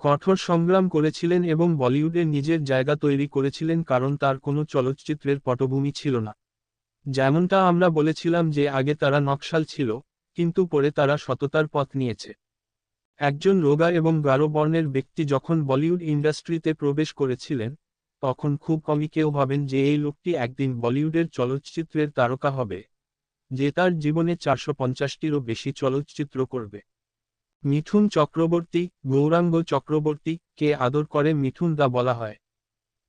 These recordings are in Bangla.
কঠোর সংগ্রাম করেছিলেন এবং বলিউডে নিজের জায়গা তৈরি করেছিলেন কারণ তার কোনো চলচ্চিত্রের পটভূমি ছিল না। যেমনটা আমরা বলেছিলাম যে আগে তারা নকশাল ছিল, কিন্তু পরে তারা সততার পথ নিয়েছে। একজন রোগা এবং গারো বর্ণের ব্যক্তি যখন বলিউড ইন্ডাস্ট্রিতে প্রবেশ করেছিলেন, তখন খুব কমই কেউ ভাবেন যে এই লোকটি একদিন বলিউডের চলচ্চিত্রের তারকা হবে, যে তার জীবনে চারশো পঞ্চাশটিরও বেশি চলচ্চিত্র করবে। মিঠুন চক্রবর্তী, গৌরাঙ্গ চক্রবর্তী, কে আদর করে মিঠুন দা বলা হয়।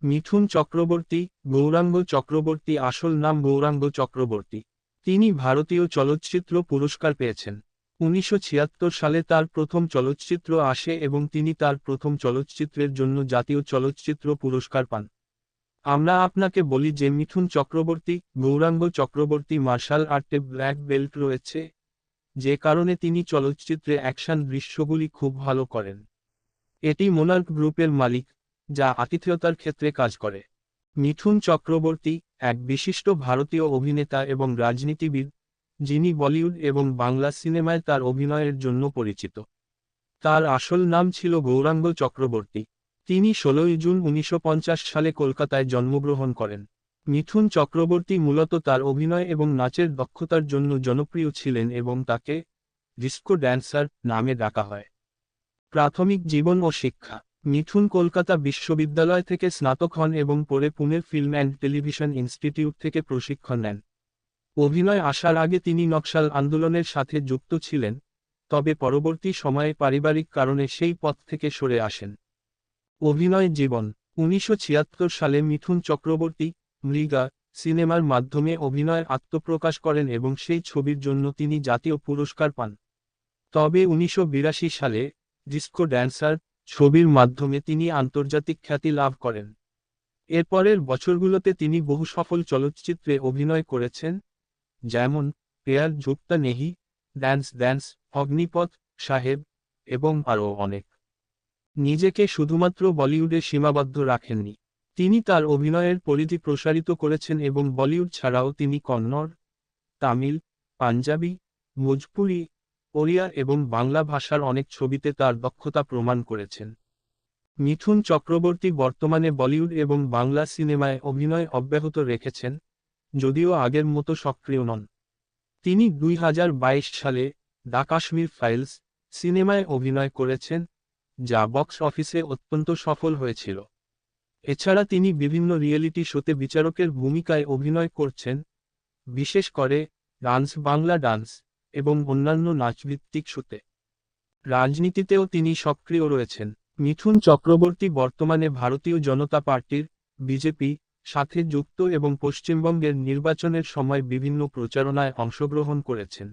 মিঠুন চক্রবর্তী, গৌরাঙ্গ চক্রবর্তী আসল নাম গৌরাঙ্গ চক্রবর্তী। তিনি ভারতীয় চলচ্চিত্র পুরস্কার পেয়েছেন। উনিশশো ছিয়াত্তর সালে তার প্রথম চলচ্চিত্র আসে এবং তিনি তার প্রথম চলচ্চিত্রের জন্য জাতীয় চলচ্চিত্র পুরস্কার পান। আমরা আপনাকে বলি যে মিঠুন চক্রবর্তী, গৌরাঙ্গ চক্রবর্তী মার্শাল আর্টে ব্ল্যাক বেল্ট রয়েছে। যে কারণে তিনি চলচ্চিত্রে অ্যাকশন দৃশ্যগুলি খুব ভালো করেন। এটি মোনার্ক গ্রুপের মালিক, যা আতিথেয়তার ক্ষেত্রে কাজ করে। মিঠুন চক্রবর্তী, এক বিশিষ্ট ভারতীয় অভিনেতা এবং রাজনীতিবিদ, যিনি বলিউড এবং বাংলা সিনেমায় তার অভিনয়ের জন্য পরিচিত। তার আসল নাম ছিল গৌরাঙ্গ চক্রবর্তী। তিনি ষোলোই জুন উনিশশো পঞ্চাশ সালে কলকাতায় জন্মগ্রহণ করেন। মিঠুন চক্রবর্তী মূলত তার অভিনয় এবং নাচের দক্ষতার জন্য জনপ্রিয় ছিলেন এবং তাকে ডিস্কো ড্যান্সার নামে ডাকা হয়। প্রাথমিক জীবন ও শিক্ষা। মিঠুন কলকাতা বিশ্ববিদ্যালয় থেকে স্নাতক হন এবং পরে পুনের ফিল্ম অ্যান্ড টেলিভিশন ইনস্টিটিউট থেকে প্রশিক্ষণ নেন। অভিনয় আসার আগে তিনি নকশাল আন্দোলনের সাথে যুক্ত ছিলেন, তবে পরবর্তী সময়ে পারিবারিক কারণে সেই পথ থেকে সরে আসেন। অভিনয় জীবন। উনিশশো ছিয়াত্তর সালে মিঠুন চক্রবর্তী মৃগা সিনেমার মাধ্যমে অভিনয়ের আত্মপ্রকাশ করেন এবং সেই ছবির জন্য তিনি জাতীয় পুরস্কার পান। তবে উনিশশো বিরাশি সালে ডিস্কো ড্যান্সার ছবির মাধ্যমে তিনি আন্তর্জাতিক খ্যাতি লাভ করেন। এরপরের বছরগুলোতে তিনি বহু সফল চলচ্চিত্রে অভিনয় করেছেন, যেমন পেয়ার যুক্তা নেহি, ড্যান্স ড্যান্স, অগ্নিপথ সাহেব এবং আরও অনেক। নিজেকে শুধুমাত্র বলিউডে সীমাবদ্ধ রাখেননি। তিনি তার অভিনয়ের পরিধি প্রসারিত করেছেন এবং বলিউড ছাড়াও তিনি কন্নড়, তামিল, পাঞ্জাবি, ভোজপুরি, ওড়িয়া এবং বাংলা ভাষার অনেক ছবিতে তার দক্ষতা প্রমাণ করেছেন। মিঠুন চক্রবর্তী বর্তমানে বলিউড এবং বাংলা সিনেমায় অভিনয় অব্যাহত রেখেছেন, যদিও আগের মতো সক্রিয় নন। তিনি দুই হাজার বাইশ সালে দা কাশ্মীর ফাইলস সিনেমায় অভিনয় করেছেন, যা বক্স অফিসে অত্যন্ত সফল হয়েছিল। এছাড়া তিনি বিভিন্ন রিয়েলিটি শোতে বিচারকের ভূমিকায় অভিনয় করছেন, বিশেষ করে ডান্স, বাংলা ডান্স এবং অন্যান্য নাচভিত্তিক শোতে। রাজনীতিতেও তিনি সক্রিয় রয়েছেন। মিঠুন চক্রবর্তী বর্তমানে ভারতীয় জনতা পার্টির, বিজেপি, সাথে যুক্ত এবং পশ্চিমবঙ্গের নির্বাচনের সময় বিভিন্ন প্রচারণায় অংশগ্রহণ করেছেন।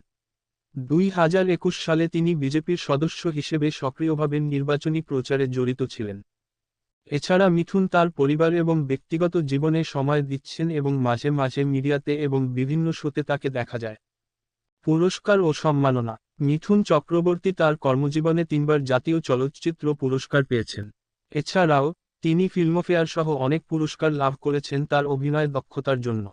দুই হাজার একুশ সালে তিনি বিজেপির সদস্য হিসেবে সক্রিয়ভাবে নির্বাচনী প্রচারে জড়িত ছিলেন। এছাড়া মিঠুন তার পরিবার এবং ব্যক্তিগত জীবনে সময় দিচ্ছেন এবং মাঝে মাঝে মিডিয়াতে এবং বিভিন্ন শোতে তাকে দেখা যায়। পুরস্কার ও সম্মাননা। মিঠুন চক্রবর্তী তার কর্মজীবনে তিনবার জাতীয় চলচ্চিত্র পুরস্কার পেয়েছেন। এছাড়াও, তিনি ফিল্মফেয়ার সহ অনেক পুরস্কার লাভ করেছেন তার অভিনয় দক্ষতার জন্য।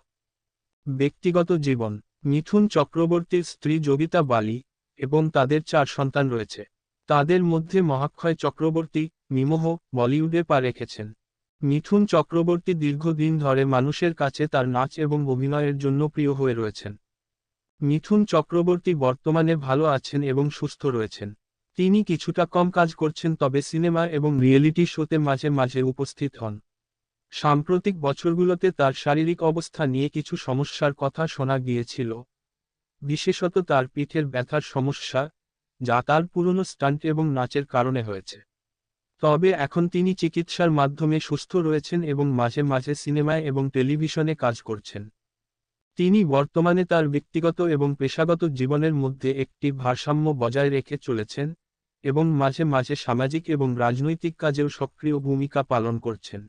ব্যক্তিগত জীবন। মিঠুন চক্রবর্তীর স্ত্রী যোগিতা বালি এবং তাদের চার সন্তান রয়েছে। তাদের মধ্যে মহাক্ষয় চক্রবর্তী মিমোহ বলিউডে পা রেখেছেন। মিঠুন চক্রবর্তী দীর্ঘদিন ধরে মানুষের কাছে তার নাচ এবং অভিনয়ের জন্য প্রিয় হয়ে রয়েছেন। মিঠুন চক্রবর্তী বর্তমানে ভালো আছেন এবং সুস্থ রয়েছেন। তিনি কিছুটা কম কাজ করছেন তবে সিনেমা এবং রিয়েলিটি শোতে মাঝে মাঝে উপস্থিত হন। সাম্প্রতিক বছরগুলোতে তার শারীরিক অবস্থা নিয়ে কিছু সমস্যার কথা শোনা গিয়েছিল। বিশেষত তার পিঠের ব্যথার সমস্যা, যা তার পুরনো স্টান্ট এবং নাচের কারণে হয়েছে। তবে এখন তিনি চিকিৎসার মাধ্যমে সুস্থ রয়েছেন এবং মাঝে মাঝে সিনেমায় এবং টেলিভিশনে কাজ করছেন। তিনি বর্তমানে তার ব্যক্তিগত এবং পেশাগত জীবনের মধ্যে একটি ভারসাম্য বজায় রেখে চলেছেন এবং মাঝে মাঝে সামাজিক এবং রাজনৈতিক কাজেও সক্রিয় ভূমিকা পালন করছেন।